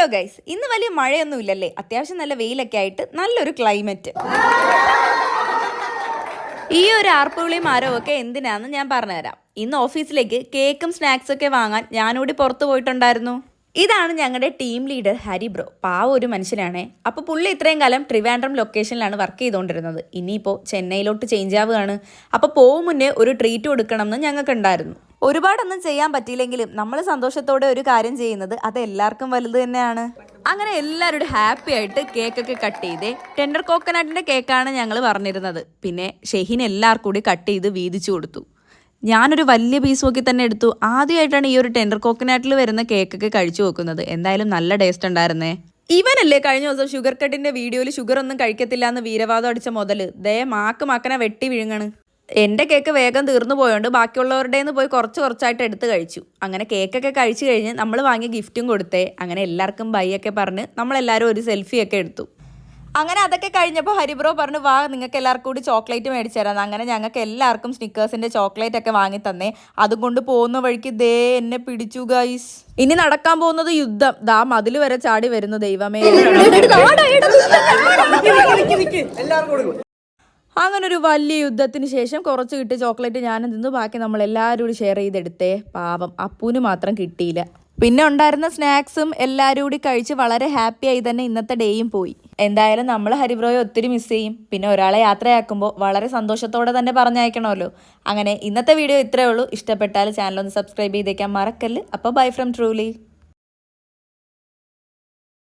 Hello guys ഇന്ന് വലിയ മഴയൊന്നും ഇല്ലല്ലേ അത്യാവശ്യം നല്ല വെയിലൊക്കെ ആയിട്ട് നല്ലൊരു ക്ലൈമറ്റ് ഈ ഒരു ആർപ്പുവിളിയും മരവും ഒക്കെ എന്തിനാന്ന് ഞാൻ പറഞ്ഞുതരാം. ഇന്ന് ഓഫീസിലേക്ക് കേക്കും സ്നാക്സും ഒക്കെ വാങ്ങാൻ ഞാനൂടി പുറത്തു പോയിട്ടുണ്ടായിരുന്നു. ഇതാണ് ഞങ്ങളുടെ ടീം ലീഡർ ഹരി ബ്രോ. പാവ ഒരു മനുഷ്യനാണേ. അപ്പോൾ പുള്ളി ഇത്രയും കാലം ട്രിവാൻഡ്രം ലൊക്കേഷനിലാണ് വർക്ക് ചെയ്തുകൊണ്ടിരുന്നത് ഇനിയിപ്പോൾ ചെന്നൈയിലോട്ട് ചേഞ്ച് ആവുകയാണ്. അപ്പോൾ പോകും മുന്നേ ഒരു ട്രീറ്റ് കൊടുക്കണം എന്ന് ഞങ്ങൾക്കുണ്ടായിരുന്നു. ഒരുപാടൊന്നും ചെയ്യാൻ പറ്റിയില്ലെങ്കിലും നമ്മൾ സന്തോഷത്തോടെ ഒരു കാര്യം ചെയ്യുന്നത് അത് എല്ലാവർക്കും വലുത് തന്നെയാണ്. അങ്ങനെ എല്ലാവരും ഹാപ്പി ആയിട്ട് കേക്കൊക്കെ കട്ട് ചെയ്തേ. ടെൻഡർ കോക്കനട്ടിന്റെ കേക്കാണ് ഞങ്ങൾ പറഞ്ഞിരുന്നത്. പിന്നെ ഷെഹിൻ എല്ലാവർക്കും കൂടി കട്ട് ചെയ്ത് വീതിച്ചു കൊടുത്തു. ഞാനൊരു വലിയ പീസ് നോക്കി തന്നെ എടുത്തു. ആദ്യമായിട്ടാണ് ഈ ഒരു ടെൻഡർ കോക്കനട്ടിൽ വരുന്ന കേക്കൊക്കെ കഴിച്ചു നോക്കുന്നത് എന്തായാലും നല്ല ടേസ്റ്റ് ഉണ്ടായിരുന്നേ. ഇവനല്ലേ കഴിഞ്ഞ ദിവസം ഷുഗർ കട്ടിന്റെ വീഡിയോയിൽ ഷുഗർ ഒന്നും കഴിക്കത്തില്ല എന്ന് വീരവാദം അടിച്ച മുതൽ ദയ മാക്ക് മാക്കനെ വെട്ടി വിഴുങ്ങണ്. എന്റെ കേക്ക് വേഗം തീർന്നു പോയോണ്ട് ബാക്കിയുള്ളവരുടെ നിന്ന് പോയി കുറച്ച് കുറച്ചായിട്ട് എടുത്ത് കഴിച്ചു. അങ്ങനെ കേക്കൊക്കെ കഴിച്ചു കഴിഞ്ഞ് നമ്മൾ വാങ്ങിയ ഗിഫ്റ്റും കൊടുത്തേ. അങ്ങനെ എല്ലാവർക്കും ബൈയൊക്കെ പറഞ്ഞ് നമ്മളെല്ലാവരും ഒരു സെൽഫിയൊക്കെ എടുത്തു. അങ്ങനെ അതൊക്കെ കഴിഞ്ഞപ്പോൾ ഹരിബ്രോ പറഞ്ഞു വാ നിങ്ങൾക്ക് എല്ലാവർക്കും കൂടി ചോക്ലേറ്റ് മേടിച്ചു തരാം. അങ്ങനെ ഞങ്ങൾക്ക് എല്ലാവർക്കും സ്നിക്കേഴ്സിന്റെ ചോക്ലേറ്റ് ഒക്കെ വാങ്ങി തന്നേ. അതും കൊണ്ട് പോകുന്ന വഴിക്ക് ദേ എന്നെ പിടിച്ചു ഗൈസ് ഇനി നടക്കാൻ പോകുന്നത് യുദ്ധം. ദാ മതിൽ വരെ ചാടി വരുന്നു ദൈവമേ. അങ്ങനെ ഒരു വലിയ യുദ്ധത്തിന് ശേഷം കുറച്ച് കിട്ടി ചോക്ലേറ്റ് ഞാൻ തിന്നു. ബാക്കി നമ്മൾ എല്ലാവരും കൂടി ഷെയർ ചെയ്തെടുത്തേ. പാവം അപ്പൂന് മാത്രം കിട്ടിയില്ല. പിന്നെ ഉണ്ടായിരുന്ന സ്നാക്സും എല്ലാവരും കൂടി കഴിച്ച് വളരെ ഹാപ്പിയായി തന്നെ ഇന്നത്തെ ഡേയും പോയി. എന്തായാലും നമ്മൾ ഹരിബ്രോയെ ഒത്തിരി മിസ് ചെയ്യും. പിന്നെ ഒരാളെ യാത്രയാക്കുമ്പോൾ വളരെ സന്തോഷത്തോടെ തന്നെ പറഞ്ഞയക്കണമല്ലോ. അങ്ങനെ ഇന്നത്തെ വീഡിയോ ഇത്രയേ ഉള്ളൂ. ഇഷ്ടപ്പെട്ടാൽ ചാനൽ ഒന്ന് സബ്സ്ക്രൈബ് ചെയ്തേക്കാൻ മറക്കല്ല്. അപ്പോൾ ബൈ ഫ്രം ട്രൂലി